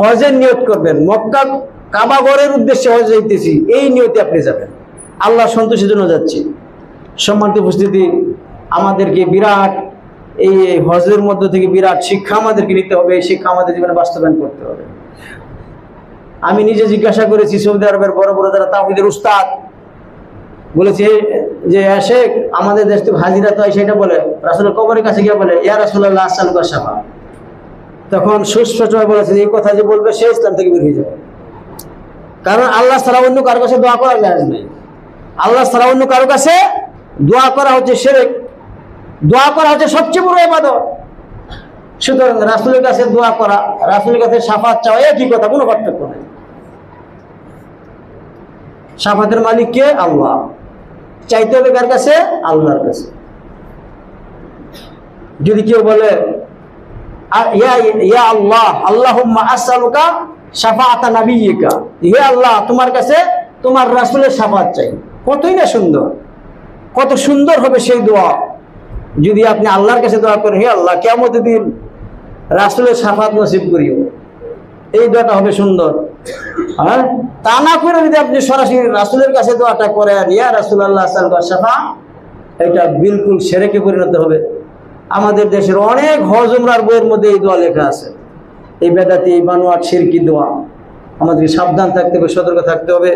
হজের নিয়ত করবেন। মক্কা কাবাগরের উদ্দেশ্যে হজ যাইতেছি, এই নিয়তে আপনি যাবেন। আল্লাহ সন্তোষের জন্য যাচ্ছি। সম্মানিত উপস্থিতি, আমাদেরকে বিরাট এই হজের মধ্য থেকে বিরাট শিক্ষা আমাদেরকে নিতে হবে। এই শিক্ষা আমাদের জীবনে বাস্তবায়ন করতে হবে। আমি নিজে জিজ্ঞাসা করেছি, সৌদি আরবের বড় বড় যারা তাহিদের উস্তাদ, বলেছে যে শেখ, আমাদের দেশ তো হাজিরা তো হয়, সেটা বলে। রাসুলের কবরের কাছে গিয়ে বলে, ইয়া রাসুল্লাহ আসাল সাফা তখন সুস্পষ্টভাবে বলেছেন এই কথা যে বলবে, সে ইসলাম থেকে বের হয়ে যাবে। কারণ আল্লাহ ছাড়া অন্য কারও কাছে দোয়া করা যায় নেই। আল্লাহ ছাড়া অন্য কারও কাছে দোয়া করা হচ্ছে সেরেক দোয়া করা হচ্ছে সবচেয়ে বড় এবাদত সুতরাং রাসুলের কাছে দোয়া করা, রাসুলের কাছে সাফাত চাওয়া একই কথা, কোনো পার্থক্য নেই। সাফাতের মালিক কে? আল্লাহ। চাইতে হবে কার কাছে? আল্লাহর কাছে। যদি কেউ বলে ইয়া আল্লাহ, আল্লাহুম্মা আসআলুকা শাফাআতা আল্লাহ, তোমার কাছে তোমার চাই। কতই না সুন্দর। কত সুন্দর হবে সেই দোয়া। যদি আপনি আল্লাহর কাছে দোয়া করেন, হে আল্লাহ, কিয়ামতের দিন রাসূলের শাফাত নসিব করিও এই দোয়াটা হবে সুন্দর। হ্যাঁ? তা না করে যদি আপনি সরাসরি রাসূলের কাছে দোয়াটা করেন, ইয়া সাল্লাল্লাহু আলাইহি ওয়াসাল্লাম, এটা বিলকুল সেরেকে পরিণত হবে। আমাদের দেশের অনেক হজ উমরার বইয়ের মধ্যে এই দোয়া লেখা আছে। এই বেদাতি, এই বানোয়ার শিরকি দোয়া। আমাদেরকে সাবধান থাকতে হবে, সতর্ক থাকতে হবে।